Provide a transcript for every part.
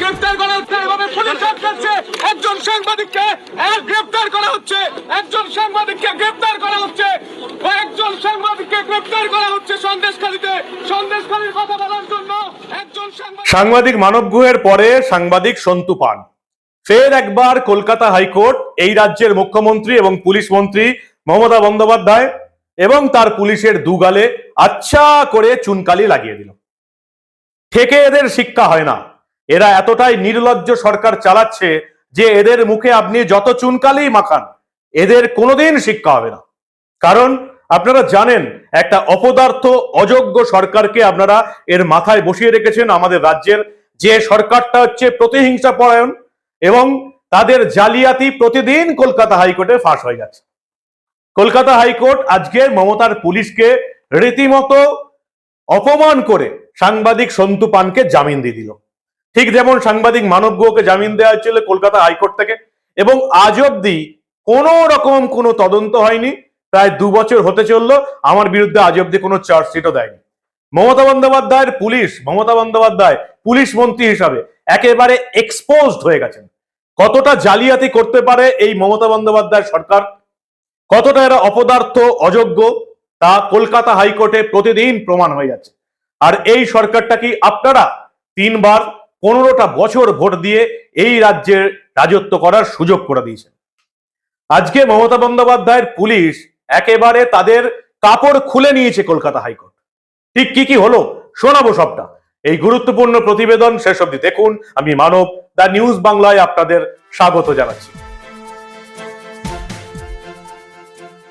গ্রেফতার পুলিশ আটকাচ্ছে একজন সাংবাদিককে গ্রেফতার করা হচ্ছে। একজন সাংবাদিককে গ্রেফতার করা হচ্ছে। একজন সাংবাদিককে গ্রেফতার করা হচ্ছে সন্দেশখালীতে। সন্দেশখালীর কথা বলার জন্য সাংবাদিক মানব গুহের পরে সাংবাদিক সন্তু পান। ফের একবার কলকাতা হাইকোর্ট, এই রাজ্যের মুখ্যমন্ত্রী এবং পুলিশ মন্ত্রী মমতা বন্দ্যোপাধ্যায় এবং তার পুলিশের দুগালে আচ্ছা করে চুনকালি লাগিয়ে দিল। থেকে এদের শিক্ষা হয় না। এরা এতটাই নির্লজ্জ সরকার চালাচ্ছে যে এদের মুখে আপনি যত চুনকালি মাখান, এদের কোনোদিন শিক্ষা হবে না। কারণ আপনারা জানেন, একটা অপদার্থ, অযোগ্য সরকারকে আপনারা এর মাথায় বসিয়ে রেখেছেন আমাদের রাজ্যের যে সরকারটা হচ্ছে প্রতিহিংসা পরায়ণ এবং তাদের জালিয়াতি প্রতিদিন কলকাতা হাইকোর্টে ফাঁস হয়ে যাচ্ছে। কলকাতা হাইকোর্ট আজকে মমতার পুলিশকে রীতিমতো অপমান করে সাংবাদিক সন্তু পানকে জামিন দিয়ে দিল। ঠিক যেমন সাংবাদিক মানব গুহকে জামিন দেওয়া হয়েছিল কলকাতা হাইকোর্ট থেকে, এবং আজ অব্দি কোনো রকম কোনো তদন্ত হয়নি, প্রায় দু বছর হতে চলল, আমার বিরুদ্ধে আজ অব্দি কোনো চার্জশিটও দেয়নি। মমতা বন্দ্যোপাধ্যায়ের পুলিশ, মমতা বন্দ্যোপাধ্যায় পুলিশ মন্ত্রী হিসাবে একেবারে এক্সপোজড হয়ে গেছেন। কতটা জালিয়াতি করতে পারে এই মমতা বন্দ্যোপাধ্যায় সরকার? কতটা এরা অপদার্থ, অযোগ্য, তা কলকাতা হাইকোর্টে প্রতিদিন প্রমাণ হয়ে যাচ্ছে। আর এই সরকারটা কি আপনারা তিনবার পনেরোটা বছর ভোট দিয়ে এই রাজ্যের রাজত্ব করার সুযোগ করে দিয়েছেন। আজকে মমতা বন্দ্যোপাধ্যায়ের পুলিশ একেবারে তাদের কাপড় খুলে নিয়েছে কলকাতা হাইকোর্ট। ঠিক কি কি হলো শোনাবো সবটা। এই গুরুত্বপূর্ণ প্রতিবেদন শেষ অব্দি দেখুন। আমি মানব, দ্য নিউজ বাংলায় আপনাদের স্বাগত জানাচ্ছি।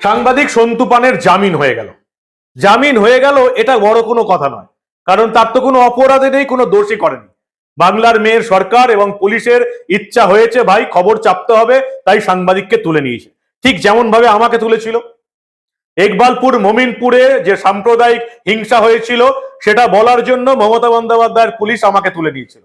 সাংবাদিক সন্তু পানের জামিন হয়ে গেল। জামিন হয়ে গেল এটা বড় কোনো কথা নয়। কারণ তার তো কোনো অপরাধে নেই, কোনো দোষী করেনি। বাংলার মেয়ের সরকার এবং পুলিশের ইচ্ছা হয়েছে, ভাই, খবর চাপতে হবে, তাই সাংবাদিককে তুলে নিয়েছে। ঠিক যেমন ভাবে আমাকে তুলেছিল। একবালপুর, মমিনপুরে যে সাম্প্রদায়িক হিংসা হয়েছিল, সেটা বলার জন্য মমতা বন্দ্যোপাধ্যায়ের পুলিশ আমাকে তুলে নিয়েছিল।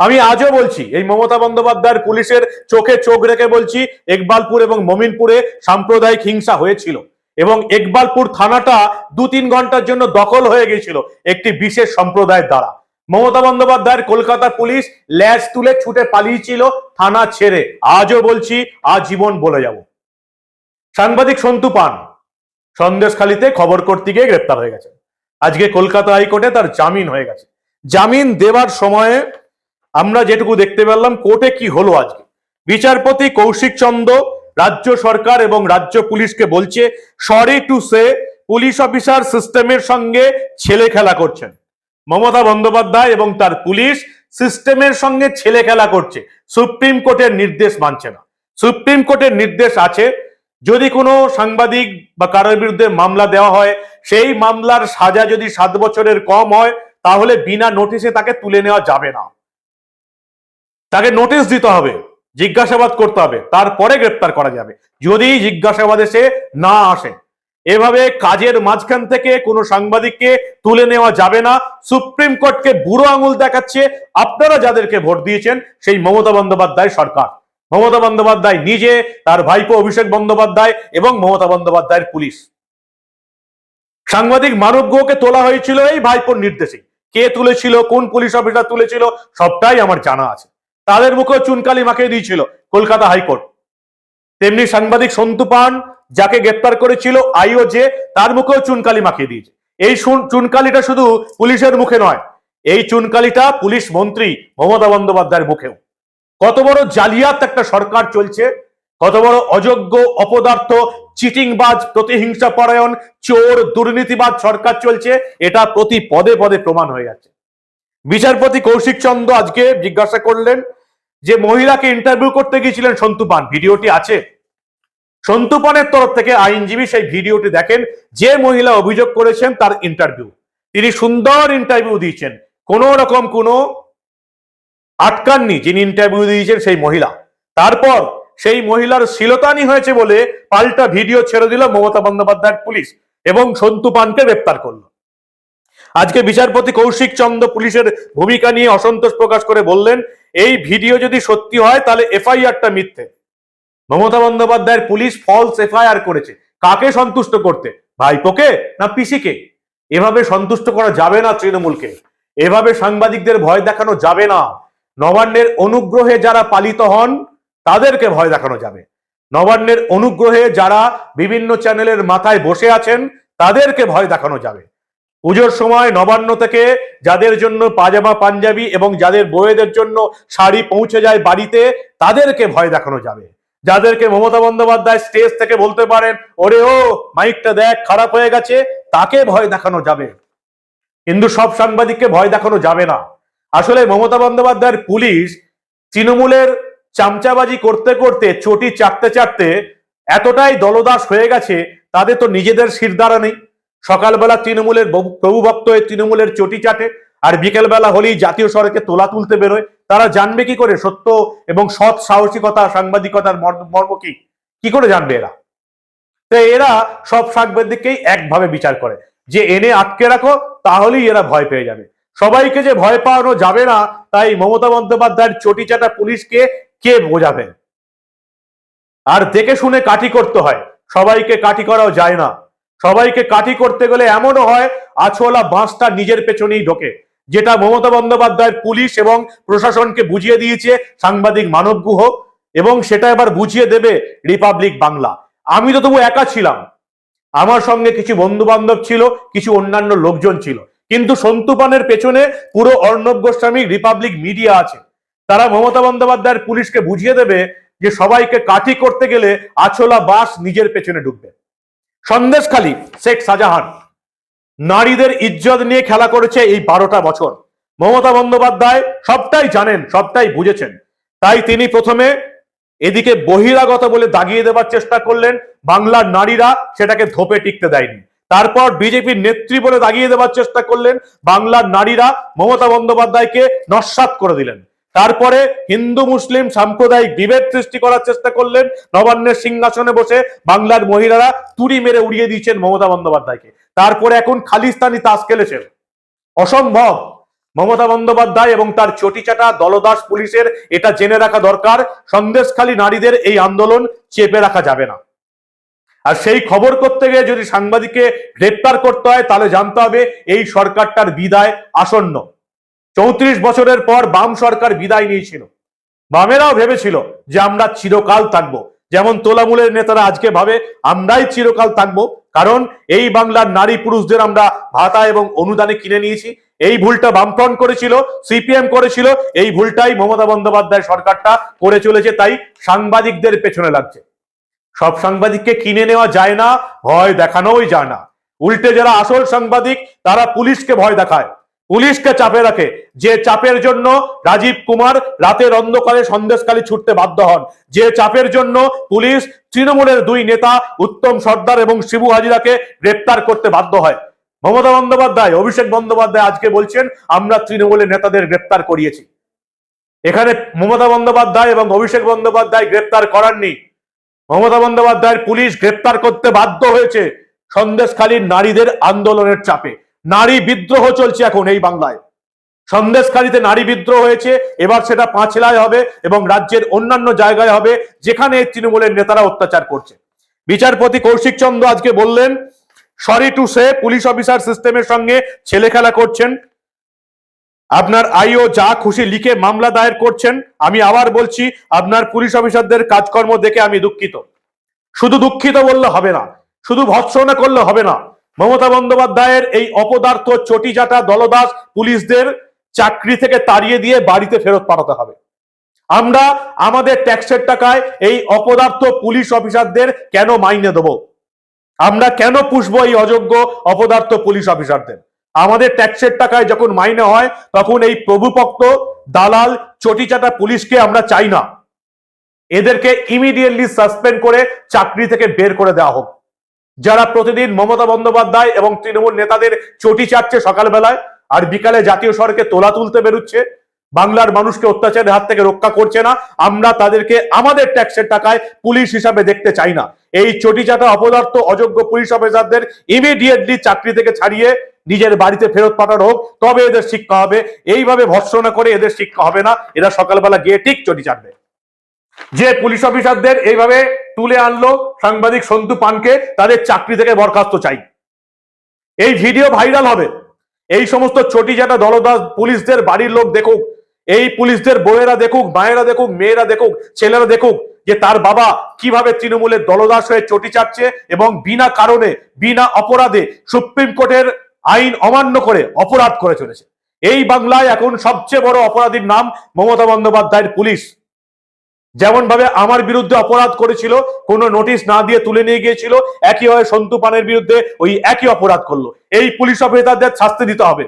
আমি আজও বলছি, এই মমতা বন্দ্যোপাধ্যায়ের পুলিশের চোখে চোখ রেখে বলছি, একবালপুর এবং মমিনপুরে সাম্প্রদায়িক হিংসা হয়েছিল এবং একবালপুর থানাটা দু তিন ঘণ্টার জন্য দখল হয়ে গিয়েছিল একটি বিশেষ সম্প্রদায়ের দ্বারা। মমতা বন্দ্যোপাধ্যায়ের কলকাতা পুলিশ ল্যাজ তুলে ছুটে পালিয়েছিল থানা ছেড়ে। আজও বলছি, আজীবন বলে যাব। সাংবাদিক সন্তু পান সন্দেশখালিতে খবর করতে গিয়ে গ্রেপ্তার হয়ে গেছে আজকে কলকাতা হাইকোর্টে তার জামিন হয়ে গেছে। জামিন দেবার সময়ে আমরা যেটুকু দেখতে পেলাম, কোর্টে কি হলো আজকে? বিচারপতি কৌশিক চন্দ্র রাজ্য সরকার এবং রাজ্য পুলিশকে বলছে sorry to say police officer সিস্টেমের সঙ্গে ছেলে খেলা করছেন। মমতা বন্দ্যোপাধ্যায় এবং তার পুলিশ সিস্টেমের সঙ্গে ছেলে খেলা করছে। সুপ্রিম কোর্টের নির্দেশ মানছে না। সুপ্রিম কোর্টের নির্দেশ আছে, যদি কোনো সাংবাদিক বা কারোর বিরুদ্ধে মামলা দেওয়া হয়, সেই মামলার সাজা যদি সাত বছরের কম হয়, তাহলে বিনা নোটিশে তাকে তুলে নেওয়া যাবে না। তাকে নোটিশ দিতে হবে, জিজ্ঞাসাবাদ করতে হবে, তারপরে গ্রেপ্তার করা যাবে। যদি জিজ্ঞাসাবাদে সে না আসে এভাবে কাজের মাঝখান থেকে কোনো সাংবাদিককে তুলে নেওয়া যাবে না। সুপ্রিম কোর্টকে বুড়ো আঙুল দেখাচ্ছে। আপনারা যাদেরকে ভোট দিয়েছেন, সেই মমতা বন্দ্যোপাধ্যায় সরকার। মমতা বন্দ্যোপাধ্যায় নিজে, তার ভাইপো অভিষেক বন্দ্যোপাধ্যায় এবং মমতা বন্দ্যোপাধ্যায়ের পুলিশ। সাংবাদিক মানব তোলা হয়েছিল এই ভাইপোর নির্দেশে। কে তুলেছিল, কোন পুলিশ অফিসার তুলেছিল, সবটাই আমার জানা আছে। তাদের মুখে চুনকালি মাখিয়ে দিয়েছিল কলকাতা হাইকোর্ট। তেমনি সাংবাদিক সন্তু পান যাকে গ্রেপ্তার করেছিল আইওজে, তার মুখেও চুনকালি মাখিয়ে দিয়েছে। এই চুনকালিটা শুধু পুলিশের মুখে নয়, এই চুনকালিটা পুলিশ মন্ত্রী মমতা বন্দ্যোপাধ্যায়ের মুখেও। কত বড় জালিয়াত একটা সরকার চলছে, কত বড় অযোগ্য অপদার্থ, চিটিংবাজ, প্রতিহিংসা পরায়ণ, চোর, দুর্নীতিবাজ সরকার চলছে, এটা প্রতি পদে পদে প্রমাণ হয়ে যাচ্ছে। বিচারপতি কৌশিক চন্দ্র আজকে জিজ্ঞাসা করলেন যে, মহিলাকে ইন্টারভিউ করতে গিয়েছিলেন সন্তু পান, ভিডিওটি আছে? সন্তু পানের তরফ থেকে আইনজীবী সেই ভিডিওটি দেখেন, যে মহিলা অভিযোগ করেছেন তার ইন্টারভিউ তিনি সুন্দর ইন্টারভিউ দিয়েছেন। কোনো রকম কোনো আটকাননি যিনি ইন্টারভিউ দিয়েছেন সেই মহিলা। তারপর সেই মহিলার শিলতানি হয়েছে বলে পাল্টা ভিডিও ছেড়ে দিল মমতা বন্দ্যোপাধ্যায়ের পুলিশ এবং সন্তু পানকে গ্রেপ্তার করল। আজকে বিচারপতি কৌশিক চন্দ্র পুলিশের ভূমিকা নিয়ে অসন্তোষ প্রকাশ করে বললেন, এই ভিডিও যদি সত্যি হয়, তাহলে এফআইআরটা মিথ্যে। মমতা বন্দ্যোপাধ্যায়ের পুলিশ ফলস এফআইআর করেছে। কাকে সন্তুষ্ট করতে? ভাইপোকে না পিসিকে? এভাবে সন্তুষ্ট করা যাবে না তৃণমূলকে। এভাবে সাংবাদিকদের ভয় দেখানো যাবে না। নবান্নের অনুগ্রহে যারা পালিত হন, তাদেরকে ভয় দেখানো যাবে। নবান্নের অনুগ্রহে যারা বিভিন্ন চ্যানেলের মাথায় বসে আছেন, তাদেরকে ভয় দেখানো যাবে। পুজোর সময় নবান্ন থেকে যাদের জন্য পাজামা, পাঞ্জাবি এবং যাদের বউয়েদের জন্য শাড়ি পৌঁছে যায় বাড়িতে, তাদেরকে ভয় দেখানো যাবে। যাদেরকে মমতা বন্দ্যোপাধ্যায় স্টেজ থেকে বলতে পারেন, ওরে ও মাইকটা দেখ, খারাপ হয়ে গেছে। তাকে ভয় দেখানো যাবে। কিন্তু সব সাংবাদিককে ভয় দেখানো যাবে না। আসলে মমতা বন্দ্যোপাধ্যায়ের পুলিশ তৃণমূলের চামচাবাজি করতে করতে, চটি চাটতে চাটতে এতটাই দলদাস হয়ে গেছে, তাদের তো নিজেদের শিরদাঁড়া নেই। সকালবেলা তৃণমূলের প্রভুভক্ত হয়ে তৃণমূলের চটি চাটে, আর বিকেলবেলা হলেই জাতীয় সড়কে তোলা তুলতে বেরোয়। তারা জানবে কি করে? সত্য এবং সৎ সাহসিকতা, সাংবাদিকতার মর্ম কি? কি করে জানবে এরা? তো এরা সব সাংবাদিককেই একভাবে বিচার করে। যে এনে আটকে রাখো, তাহলেই এরা ভয় পেয়ে যাবে। সবাইকে যে ভয় পাওয়ানো যাবে না, তাই মমতা বন্দ্যোপাধ্যায়ের চটি চাটা পুলিশকে কে বোঝাবেন আর দেখে শুনে কাঠি করতে হয়। সবাইকে কাঠি করাও যায় না। সবাইকে কাঠি করতে গেলে এমনও হয়, আছোলা বাঁশটা নিজের পেছনেই ঢোকে। যেটা মমতা বন্দ্যোপাধ্যায়ের পুলিশ এবং প্রশাসনকে বুঝিয়ে দিয়েছে, সাংবাদিক মানব গুহ, এবং সেটা এবার বুঝিয়ে দেবে রিপাবলিক বাংলা। আমি তো তবু একা ছিলাম। আমার সঙ্গে কিছু বন্ধু বান্ধব ছিল, কিছু অন্যান্য লোকজন ছিল। কিন্তু সন্তুপানের পেছনে পুরো অর্ণব গোস্বামী রিপাবলিক মিডিয়া আছে। তারা মমতা বন্দ্যোপাধ্যায়ের পুলিশকে বুঝিয়ে দেবে যে সবাইকে কাঠি করতে গেলে আছলা বাস নিজের পেছনে ঢুকবে। সন্দেশখালী শেখ শাহজাহান। নারীদের ইজ্জত নিয়ে খেলা করেছে এই বারোটা বছর। মমতা বন্দ্যোপাধ্যায় সবটাই জানেন, সবটাই বুঝেছেন। তাই তিনি প্রথমে এদিকে বহিরাগত বলে দাগিয়ে দেবার চেষ্টা করলেন। বাংলার নারীরা সেটাকে ধোপে টিকতে দেয়নি। তারপর বিজেপির নেত্রী বলে দাগিয়ে দেওয়ার চেষ্টা করলেন। বাংলার নারীরা মমতা বন্দ্যোপাধ্যায়কে নস্বাত করে দিলেন। তারপরে হিন্দু, মুসলিম সাম্প্রদায়িক বিভেদ সৃষ্টি করার চেষ্টা করলেন। নবান্নের সিংহাসনে বসে বাংলার মহিলারা তুড়ি মেরে উড়িয়ে দিয়েছেন মমতা বন্দ্যোপাধ্যায়কে। তারপরে এখন খালিস্তানি তাস খেলেছেন অসম্ভব। মমতা বন্দ্যোপাধ্যায় এবং তার চটিচাটা দলদাস পুলিশের এটা জেনে রাখা দরকার, সন্দেশখালী নারীদের এই আন্দোলন চেপে রাখা যাবে না। আর সেই খবর করতে গিয়ে যদি সাংবাদিককে গ্রেপ্তার করতে হয়, তাহলে জানতে হবে এই সরকারটার বিদায় আসন্ন। চৌত্রিশ বছরের পর বাম সরকার বিদায় নিয়েছিল। বামেরাও ভেবেছিল যে আমরা চিরকাল থাকব। যেমন তোলামূলের নেতারা আজকে ভাবে, আমরাই চিরকাল থাকব। কারণ এই বাংলার নারী পুরুষদের আমরা ভাতা এবং অনুদানে কিনে নিয়েছি। এই ভুলটা বামফ্রন্ট করেছিল, সিপিএম করেছিল, এই ভুলটাই মমতা বন্দ্যোপাধ্যায় সরকারটা করে চলেছে, তাই সাংবাদিকদের পেছনে লাগছে। সব সাংবাদিককে কিনে নেওয়া যায় না, ভয় দেখানোই যায় না। উল্টে যারা আসল সাংবাদিক, তারা পুলিশকে ভয় দেখায়। পুলিশকে চাপে রাখে। যে চাপের জন্য রাজীব কুমার রাতের অন্ধকারে সন্দেশকালী ছুটতে বাধ্য হন। যে চাপের জন্য পুলিশ তৃণমূলের দুই নেতা উত্তম সর্দার এবং শিবু হাজিরাকে গ্রেপ্তার করতে বাধ্য হয়। মমতা বন্দ্যোপাধ্যায়, অভিষেক বন্দ্যোপাধ্যায় আজকে বলছেন, আমরা তৃণমূলের নেতাদের গ্রেপ্তার করিয়েছি। এখানে মমতা বন্দ্যোপাধ্যায় এবং অভিষেক বন্দ্যোপাধ্যায় গ্রেপ্তার করাননি মমতা বন্দ্যোপাধ্যায়ের পুলিশ গ্রেপ্তার করতে বাধ্য হয়েছে সন্দেশখালীর নারীদের আন্দোলনের চাপে। নারী বিদ্রোহ চলছে এখন এই বাংলায়। সন্দেশকারীতে নারী বিদ্রোহ হয়েছে, এবার সেটা পাঁচলায় হবে এবং রাজ্যের অন্যান্য জায়গায় হবে, যেখানে তৃণমূলের নেতারা অত্যাচার করছে। বিচারপতি কৌশিক চন্দ্র আজকে বললেন sorry to say police officer সিস্টেমের সঙ্গে ছেলে খেলা করছেন। আপনার আইও যা খুশি লিখে মামলা দায়ের করছেন। আমি আবার বলছি, আপনার পুলিশ অফিসারদের কাজকর্ম দেখে আমি দুঃখিত। শুধু দুঃখিত বললে হবে না, শুধু ভৎসনা করলে হবে না। মমতা বন্দ্যোপাধ্যায়ের এই অপদার্থ চটিজাটা দলদাস পুলিশদের চাকরি থেকে তাড়িয়ে দিয়ে বাড়িতে ফেরত পাঠাতে হবে। আমরা আমাদের ট্যাক্সের টাকায় এই অপদার্থ পুলিশ অফিসারদের কেন মাইনে দেব? আমরা কেন পুষবো এই অযোগ্য অপদার্থ পুলিশ অফিসারদের? আমাদের ট্যাক্সের টাকায় যখন মাইনে হয়, তখন এই প্রভুপক্ত দালাল চটিচাটা পুলিশকে আমরা চাই না। এদেরকে ইমিডিয়েটলি সাসপেন্ড করে চাকরি থেকে বের করে দেওয়া হোক। যারা প্রতিদিন মমতা বন্দ্যোপাধ্যায় এবং তৃণমূল নেতাদের চটি চাটছে সকালবেলায়, আর বিকালে জাতীয় সড়কে তোলা তুলতে বেরোচ্ছে, বাংলার মানুষকে অত্যাচারের হাত থেকে রক্ষা করছে না, আমরা তাদেরকে আমাদের ট্যাক্সের টাকায় পুলিশ হিসাবে দেখতে চাই না। এই চটি চাটা অপদার্থ, অযোগ্য পুলিশ অফিসারদের ইমিডিয়েটলি চাকরি থেকে ছাড়িয়ে নিজের বাড়িতে ফেরত পাঠানো হোক, তবে এদের শিক্ষা হবে। এইভাবে ভৎসনা করে এদের শিক্ষা হবে না। এরা সকালবেলা গিয়ে ঠিক চটি চাটবে। যে পুলিশ অফিসারদের এইভাবে তুলে আনলো সাংবাদিক সন্তু পানকে, তাদের চাকরি থেকে বরখাস্ত চাই। এই ভিডিও ভাইরাল হবে। এই সমস্ত চটিজাটা দলদাস পুলিশদের বাড়ির লোক দেখুক, এই পুলিশদের বউয়েরা দেখুক, মায়েরা দেখুক, মেয়েরা দেখুক, ছেলেরা দেখুক যে তার বাবা কীভাবে তৃণমূলের দলদাস হয়ে চটি চাটছে এবং বিনা কারণে, বিনা অপরাধে সুপ্রিম কোর্টের আইন অমান্য করে অপরাধ করে চলেছে। এই বাংলায় এখন সবচেয়ে বড় অপরাধীর নাম মমতা বন্দ্যোপাধ্যায়ের পুলিশ। যেমন ভাবে আমার বিরুদ্ধে অপরাধ করেছিল, কোনো নোটিশ না দিয়ে তুলে নিয়ে গিয়েছিল একইভাবে সন্তু পানের বিরুদ্ধে ওই একই অপরাধ করল। এই পুলিশ অফিসারদের শাস্তি দিতে হবে।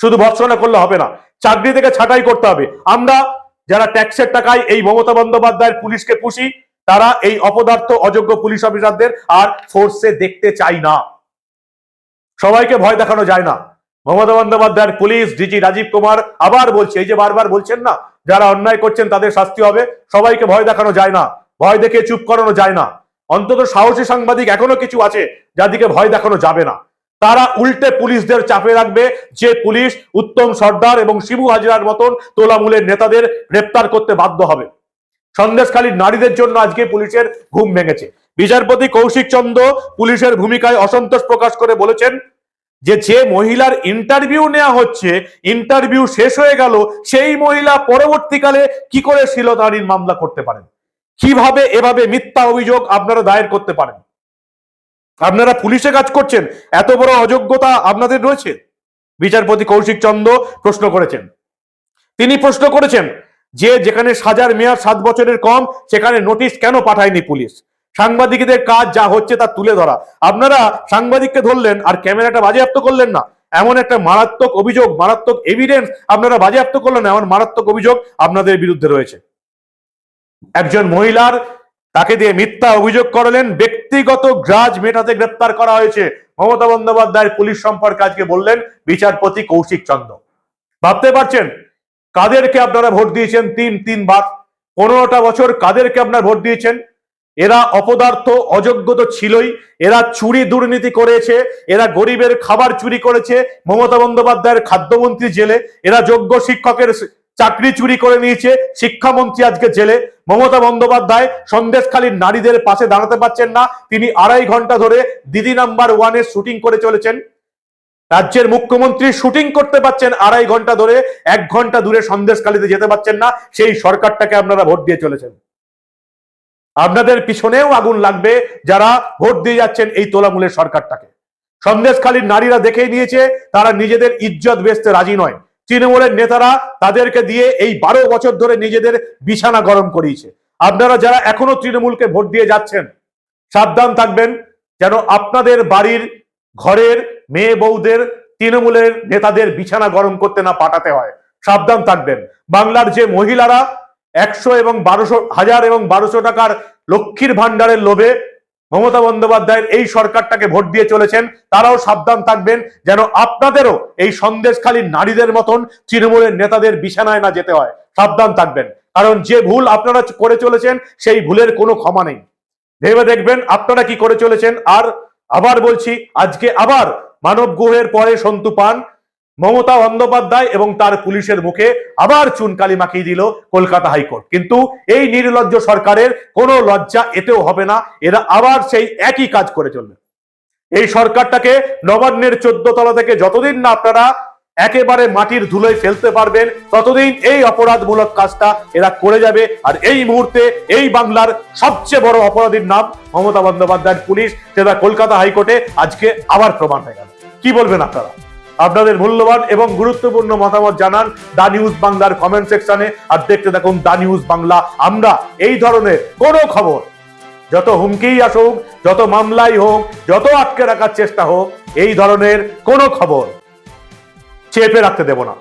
শুধু ভর্সনা করলে হবে না, চাকরি থেকে ছাঁটাই করতে হবে। আমরা যারা ট্যাক্সের টাকায় এই মমতা বন্দ্যোপাধ্যায়ের পুলিশকে পুষি, তারা এই অপদার্থ, অযোগ্য পুলিশ অফিসারদের আর ফোর্সে দেখতে চাই না। সবাইকে ভয় দেখানো যায় না। মমতা বন্দ্যোপাধ্যায়ের পুলিশ, ডিজি রাজীব কুমার আবার বলছে, এই যে বারবার বলছেন না যারা অন্যায় করছেন তাদের শাস্তি হবে। সবাইকে ভয় দেখানো যায় না। ভয় দেখে চুপ করানো যায় না। অন্তত সাহসী সাংবাদিক এখনও কিছু আছে যাদিকে ভয় দেখানো যাবে না। তারা উল্টে পুলিশদের চাপে রাখবে। যে পুলিশ উত্তম সর্দার এবং শিবু হাজরার মতন তোলামূলের নেতাদের গ্রেপ্তার করতে বাধ্য হবে। সন্দেশখালীর নারীদের জন্য আজকে পুলিশের ঘুম ভেঙেছে। বিচারপতি কৌশিক চন্দ্র পুলিশের ভূমিকায় অসন্তোষ প্রকাশ করে বলেছেন যে যে মহিলার ইন্টারভিউ নেওয়া হচ্ছে ইন্টারভিউ শেষ হয়ে গেল, সেই মহিলা পরবর্তীকালে কি করে শিলতাড়ির মামলা করতে পারেন? কীভাবে এভাবে মিথ্যা অভিযোগ আপনারা দায়ের করতে পারেন? আপনারা পুলিশে কাজ করছেন, এত বড় অযোগ্যতা আপনাদের রয়েছে? বিচারপতি কৌশিক চন্দ্র প্রশ্ন করেছেন। তিনি প্রশ্ন করেছেন, যে যেখানে সাজার মেয়াদ সাত বছরের কম, সেখানে নোটিশ কেন পাঠায়নি পুলিশ? সাংবাদিকদের কাজ যা হচ্ছে তা তুলে ধরা। আপনারা সাংবাদিককে ধরলেন আর ক্যামেরাটা বাজেয়াপ্ত করলেন না। এমন একটা মারাত্মক অভিযোগ, মারাত্মক এভিডেন্স আপনারা বাজেয়াপ্ত করলেন এমন মারাত্মক অভিযোগ আপনাদের বিরুদ্ধে রয়েছে। একজন মহিলার তাকে দিয়ে মিথ্যা অভিযোগ করলেন, ব্যক্তিগত গ্রাজ মেটাতে গ্রেপ্তার করা হয়েছে। মমতা বন্দ্যোপাধ্যায়ের পুলিশ সম্পর্কে আজকে বললেন বিচারপতি কৌশিক চন্দ্র। ভাবতে পারছেন? কাদেরকে আপনারা ভোট দিয়েছেন তিন, তিনবার? পনেরোটা বছর কাদেরকে আপনারা ভোট দিয়েছেন? এরা অপদার্থ, অযোগ্য তো ছিলই। এরা চুরি দুর্নীতি করেছে, এরা গরিবের খাবার চুরি করেছে, মমতা বন্দ্যোপাধ্যায়ের খাদ্যমন্ত্রী জেলে, এরা যোগ্য শিক্ষকের চাকরি চুরি করে নিয়েছে, শিক্ষামন্ত্রী আজকে জেলে। মমতা বন্দ্যোপাধ্যায় সন্দেশখালীর নারীদের পাশে দাঁড়াতে পারছেন না, তিনি আড়াই ঘণ্টা ধরে দিদি নাম্বার ওয়ানের শুটিং করে চলেছেন। রাজ্যের মুখ্যমন্ত্রী শুটিং করতে পাচ্ছেন আড়াই ঘণ্টা ধরে, এক ঘণ্টা দূরে সন্দেশখালীতে যেতে পাচ্ছেন না, সেই সরকারটাকে আপনারা ভোট দিয়ে চলেছেন। আপনাদের পিছনেও আগুন লাগবে যারা ভোট দিয়ে যাচ্ছেন এই তোলামূলের সরকারটাকে। সন্দেশখালীর নারীরা দেখেই নিয়েছে, তারা নিজেদের ইজ্জত বেচতে রাজি নয়। তৃণমূলের নেতারা তাদেরকে দিয়ে এই বারো বছর ধরে নিজেদের বিছানা গরম করিয়েছে। আপনারা যারা এখনও তৃণমূলকে ভোট দিয়ে যাচ্ছেন, সাবধান থাকবেন যেন আপনাদের বাড়ির ঘরের মেয়ে বউদের তৃণমূলের নেতাদের বিছানা গরম করতে না পাঠাতে হয়। সাবধান থাকবেন। বাংলার যে মহিলারা একশো এবং বারোশো, হাজার এবং বারোশো টাকার লক্ষ্মীর ভান্ডারের লোভে মমতা বন্দ্যোপাধ্যায়ের এই সরকারটাকে ভোট দিয়ে চলেছেন। তারাও সাবধান থাকবেন যেন আপনাদেরও এই সন্দেশখালীর নারীদের মতন তৃণমূলের নেতাদের বিছানায় না যেতে হয়। সাবধান থাকবেন। কারণ যে ভুল আপনারা করে চলেছেন, সেই ভুলের কোনো ক্ষমা নেই। ভেবে দেখবেন আপনারা কি করে চলেছেন। আর আবার বলছি, আজকে আবার মানব গুহের পরে সন্তু পান মমতা বন্দ্যোপাধ্যায় এবং তার পুলিশের মুখে আবার চুনকালি মাখিয়ে দিল কলকাতা হাইকোর্ট। কিন্তু এই নির্লজ্জ সরকারের কোনো লজ্জা এতেও হবে না, এরা আবার সেই একই কাজ করে চলবে। এই সরকারটাকে নবান্নের চোদ্দ তলা থেকে যতদিন না আপনারা একেবারে মাটির ধুলোয় ফেলতে পারবেন, ততদিন এই অপরাধমূলক কাজটা এরা করে যাবে। আর এই মুহূর্তে এই বাংলার সবচেয়ে বড় অপরাধীর নাম মমতা বন্দ্যোপাধ্যায়ের পুলিশ, সেটা কলকাতা হাইকোর্টে আজকে আবার প্রমাণ হয়ে গেল। কি বলবেন আপনারা? আপনাদের মূল্যবান এবং গুরুত্বপূর্ণ মতামত জানান দা নিউজ বাংলার কমেন্ট সেকশনে। আর দেখতে থাকুন দা নিউজ বাংলা। আমরা এই ধরনের কোনো খবর, যত হুমকিই আসুক, যত মামলাই হোক, যত আটকে রাখার চেষ্টা হোক, এই ধরনের কোনো খবর চেপে রাখতে দেব না।